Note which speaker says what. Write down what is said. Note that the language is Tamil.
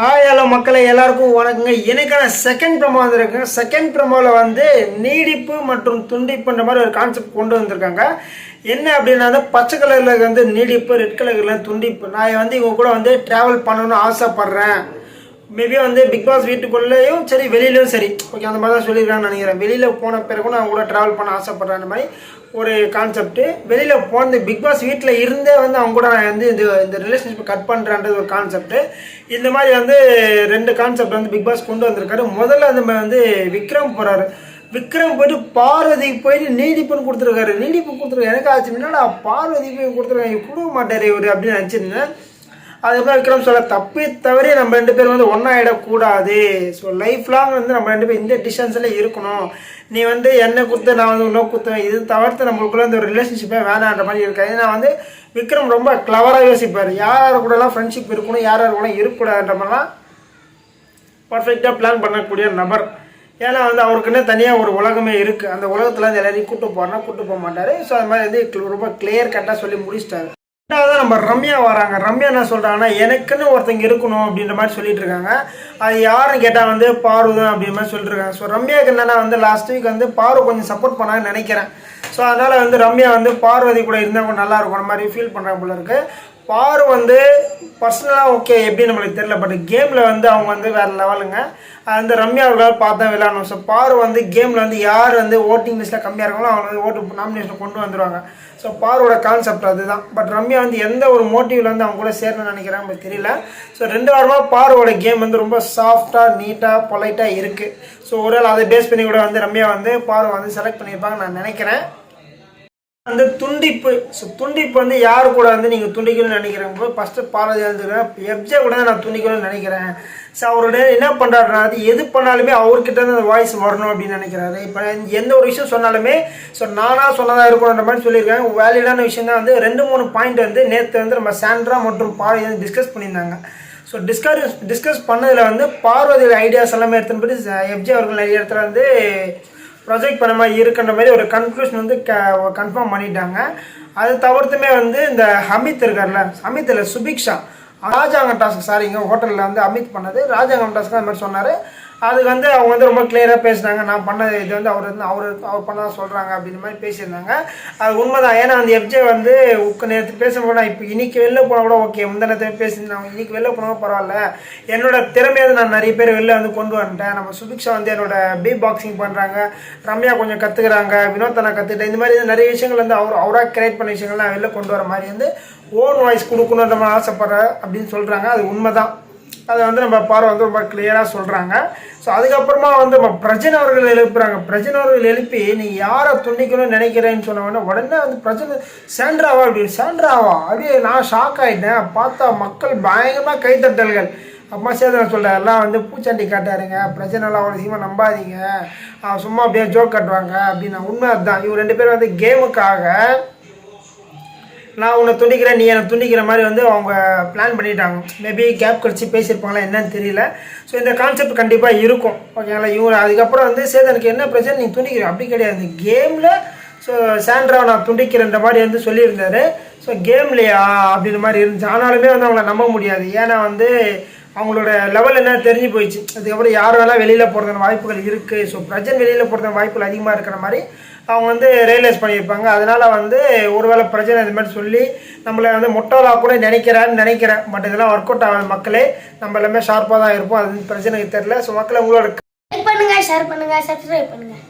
Speaker 1: ஹாய் ஹலோ மக்களை எல்லாருக்கும் வணக்கங்க. எனக்கான செகண்ட் ப்ரமோ வந்திருக்குங்க செகண்ட் ப்ரமோவில் வந்து நீடிப்பு மற்றும் துண்டிப்புன்ற மாதிரி ஒரு கான்செப்ட் கொண்டு வந்திருக்காங்க. என்ன அப்படின்னா வந்து பச்சை கலரில் வந்து நீடிப்பு ரெட் கலரில் துண்டிப்பு. நான் வந்து இவங்க கூட வந்து ட்ராவல் பண்ணணும்னு ஆசைப்பட்றேன். மேபி வந்து பிக் பாஸ் வீட்டுக்குள்ளேயும் சரி வெளியிலையும் சரி. ஓகே அந்த மாதிரி தான் சொல்லியிருக்காங்கன்னு நினைக்கிறேன். வெளியில் போன பிறகு நான் கூட ட்ராவல் பண்ண ஆசைப்பட்றேன் அந்த மாதிரி ஒரு கான்செப்ட்டு வெளியில் போனது பிக் பாஸ் வீட்டில் இருந்தே வந்து அவங்க கூட நான் வந்து இந்த இந்த ரிலேஷன்ஷிப் கட் பண்ணுறான்றது ஒரு கான்செப்ட்டு இந்த மாதிரி வந்து ரெண்டு கான்செப்ட் வந்து பிக் பாஸ் கொண்டு வந்திருக்காரு. முதல்ல அந்த மாதிரி வந்து விக்ரம் போகிறாரு விக்ரம் போயிட்டு பார்வதிக்கு போயிட்டு நீடிப்புன்னு கொடுத்துருக்காரு. நீடிப்பு கொடுத்துருக்காரு எனக்கு ஆச்சு முன்னாடி பார்வதி போய் கொடுத்துருக்காங்க கொடுக்க மாட்டார் இவர் அப்படின்னு நினச்சிருந்தேன். அதுக்கப்புறம் விக்ரம் சொல்ல தப்பி தவறி நம்ம ரெண்டு பேரும் வந்து ஒன்றா ஆகிடக்கூடாது ஸோ லைஃப் லாங் வந்து நம்ம ரெண்டு பேரும் இந்த டிஸ்டன்ஸில் இருக்கணும். நீ வந்து என்ன கொடுத்து நான் வந்து இன்னும் கொடுத்தேன் இது தவிர்த்து நம்மளுக்குள்ள இந்த ஒரு ரிலேஷன்ஷிப்பே வேணான்ற மாதிரி இருக்கா. ஏன்னா வந்து விக்ரம் ரொம்ப கிளவராக யோசிப்பார். யார் யார் கூடலாம் ஃப்ரெண்ட்ஷிப் இருக்கணும் யார் யார் கூட இருக்கக்கூடாதுன்ற மாதிரிலாம் பர்ஃபெக்டாக பிளான் பண்ணக்கூடிய நபர். ஏன்னா வந்து அவருக்குன்னு தனியாக ஒரு உலகமே இருக்குது அந்த உலகத்தில் வந்து எல்லாரையும் கூட்டு போகிறனா கூட்டு போக மாட்டார். ஸோ அது மாதிரி வந்து ரொம்ப கிளியர் கட்டாக சொல்லி முடிச்சிட்டாரு. ரெண்டாவது நம்ம ரம்யா வராங்க. ரம்யா என்ன சொல்கிறாங்கன்னா எனக்குன்னு ஒருத்தங்க இருக்கணும் அப்படின்ற மாதிரி சொல்லிட்டு இருக்காங்க. அது யாருன்னு கேட்டால் வந்து பார்வதம் அப்படின்ற மாதிரி சொல்லிட்டு இருக்காங்க. ஸோ ரம்யாவுக்கு என்னென்னா வந்து லாஸ்ட் வீக் வந்து பாரு கொஞ்சம் சப்போர்ட் பண்ணாங்கன்னு நினைக்கிறேன். ஸோ அதனால் வந்து ரம்யா வந்து பார்வதி கூட இருந்தால் கொஞ்சம் நல்லா இருக்கும். மாதிரி ஃபீல் பண்ணுற போல இருக்குது பாரு வந்து பர்சனலாக ஓகே எப்படி நம்மளுக்கு தெரியல பட் கேமில் வந்து அவங்க வந்து வேறு லெவலுங்க அது வந்து ரம்யா அவர்களால் பார்த்தா விளாடணும் ஸோ பாரு வந்து கேமில் வந்து யார் வந்து ஓட்டிங் லிஸ்ட்டில் கம்மியாக இருக்காங்களோ அவங்க வந்து ஓட்டு நாமினேஷன் கொண்டு வந்துருவாங்க. ஸோ பாரோட கான்செப்ட் அதுதான். பட் ரம்யா வந்து எந்த ஒரு மோட்டிவில் வந்து அவங்க கூட சேரணும்னு நினைக்கிறாங்க தெரியல. ஸோ ரெண்டு வாரமாக பாரோட கேம் வந்து ரொம்ப சாஃப்டாக நீட்டாக பொலைட்டாக இருக்குது ஸோ ஒரு வேளை அதை பேஸ் பண்ணி கூட வந்து ரம்யா வந்து பாரோ வந்து செலக்ட் பண்ணியிருப்பாங்க நான் நினைக்கிறேன். அந்த துண்டிப்பு ஸோ துண்டிப்பு வந்து யார் கூட வந்து நீங்கள் துண்டிக்கணும்னு நினைக்கிறீங்க? ஃபஸ்ட்டு பாரதி எழுதுகிறேன் எப்ஜே கூட தான் நான் துண்டிக்கணும்னு நினைக்கிறேன். ஸோ அவருடைய என்ன பண்ணுறாருனா அது எது பண்ணாலுமே அவர்கிட்ட தான் அந்த வாய்ஸ் வரணும் அப்படின்னு நினைக்கிறாரு. இப்போ எந்த ஒரு விஷயம் சொன்னாலுமே ஸோ நானாக சொன்னதாக இருக்கணுன்ற மாதிரி சொல்லியிருக்காங்க. வேலிடான விஷயம் தான் வந்து ரெண்டு மூணு பாயிண்ட் வந்து நேற்று வந்து நம்ம சாண்ட்ரா மற்றும் பாரதி வந்து டிஸ்கஸ் பண்ணியிருந்தாங்க. ஸோ டிஸ்கஸ் டிஸ்கஸ் பண்ணதில் வந்து பார்வதியோட ஐடியாஸ் எல்லாமே எடுத்துன்னு எஃப்ஜே அவர்கள் நிறைய இடத்துல வந்து ப்ரொஜெக்ட் பண்ண மாதிரி இருக்குன்ற மாதிரி ஒரு கன்க்ளூஷன் வந்து க கன்ஃபார்ம் பண்ணிட்டாங்க. அது தவிர்த்துமே வந்து இந்த அமித் இருக்கார்ல ஹமித் இல்லை சுபிக்ஷா. ராஜாங்கம் டாஸ்க் சாரிங்க ஹோட்டலில் வந்து அமித் பண்ணது. ராஜாங்கம் டாஸ்க் அது மாதிரி சொன்னார். அதுக்கு வந்து அவங்க வந்து ரொம்ப கிளியராக பேசினாங்க. நான் பண்ணது இது வந்து அவர் வந்து அவர் அவர் பண்ணதான் சொல்கிறாங்க அப்படின்ற மாதிரி பேசியிருந்தாங்க. அது உண்மைதான். ஏன்னா அந்த எஃப்ஜே வந்து உக்க நேரத்துக்கு பேசும்போது நான் இப்போ இன்னைக்கு வெளில போனால் கூட ஓகே முந்த நேரத்தில் பேசியிருந்தாங்க இன்னைக்கு வெளில போனால் பரவாயில்ல. என்னோட திறமையை நான் நிறைய பேர் வெளில வந்து கொண்டு வந்துட்டேன். நம்ம சுபிக்ஷா வந்து என்னோட பீ பாக்ஸிங் பண்ணுறாங்க ரம்யா கொஞ்சம் கற்றுக்குறாங்க வினோத்தனை கற்றுக்கிட்டேன் இந்த மாதிரி நிறைய விஷயங்கள் வந்து அவர் அவராக கிரியேட் பண்ண விஷயங்கள் நான் வெளில கொண்டு வர மாதிரி வந்து ஓன் வாய்ஸ் கொடுக்கணுன்ற மாதிரி ஆசைப்படுறேன் அப்படின்னு சொல்கிறாங்க அது உண்மை தான் அதை வந்து நம்ம பார்வை வந்து ரொம்ப கிளியராக சொல்கிறாங்க ஸோ அதுக்கப்புறமா வந்து நம்ம பிரஜன் அவர்கள் எழுப்புறாங்க. பிரஜன் அவர்கள் எழுப்பி நீ யாரை துண்டிக்கணும்னு நினைக்கிறேன்னு சொன்ன உடனே வந்து பிரஜன் சேண்ட்ராவா? அப்படி சேண்ட்ராவா? அப்படியே நான் ஷாக் ஆகிட்டேன் பார்த்தா மக்கள் பயங்கரமாக கைத்தட்டல்கள் அம்மா சேதன சொல்ல எல்லாம் வந்து பூச்சாண்டி காட்டாருங்க. பிரச்சனைலாம் அவ்வளோ சீக்கிரமாக நம்பாதீங்க. சும்மா அப்படியே ஜோக் காட்டுவாங்க. அப்படின்னு உண்மை அதுதான். இவங்க ரெண்டு பேரும் வந்து கேமுக்காக நான் உன்னை துண்டிக்கிறேன் நீ என்னை துண்டிக்கிற மாதிரி வந்து அவங்க பிளான் பண்ணிட்டாங்க. மேபி கேப் கடிச்சு பேசியிருப்பாங்களா என்னன்னு தெரியல. ஸோ இந்த கான்செப்ட் கண்டிப்பாக இருக்கும். ஓகேங்களா இவங்க அதுக்கப்புறம் வந்து சேதனுக்கு என்ன பிரச்சனை? நீ துண்டிக்கிற. அப்படி கிடையாது. கேமில் ஸோ சாண்ட்ராவை நான் துண்டிக்கிறேன்ற மாதிரி வந்து சொல்லியிருந்தாரு. ஸோ கேம்லையா அப்படின்ற மாதிரி இருந்துச்சு. ஆனாலுமே வந்து அவங்கள நம்ப முடியாது. ஏன்னா வந்து அவங்களோட லெவல் என்ன தெரிஞ்சு போயிடுச்சு. அதுக்கப்புறம் யார் வேணால் வெளியில் போகிறதுன வாய்ப்புகள் இருக்குது ஸோ பிரஜன் வெளியில் போகிறதுன வாய்ப்புகள் அதிகமாக இருக்கிற மாதிரி அவங்க வந்து ரியலைஸ் பண்ணியிருப்பாங்க. அதனால் வந்து ஒருவேளை பிரச்சனை இது மாதிரி சொல்லி நம்மளை வந்து முட்டாளா கூட நினைக்கிறான்னு நினைக்கிறேன். பட் இதெல்லாம் ஒர்க் அவுட் ஆகாது மக்களே. நம்ம எல்லாமே ஷார்ப்பாக தான் இருப்போம். அது பிரச்சனைக்கு தெரியல. ஸோ மக்களை உங்களோட
Speaker 2: பண்ணுங்கள் ஷேர் பண்ணுங்கள் சப்ஸ்கிரைப் பண்ணுங்கள்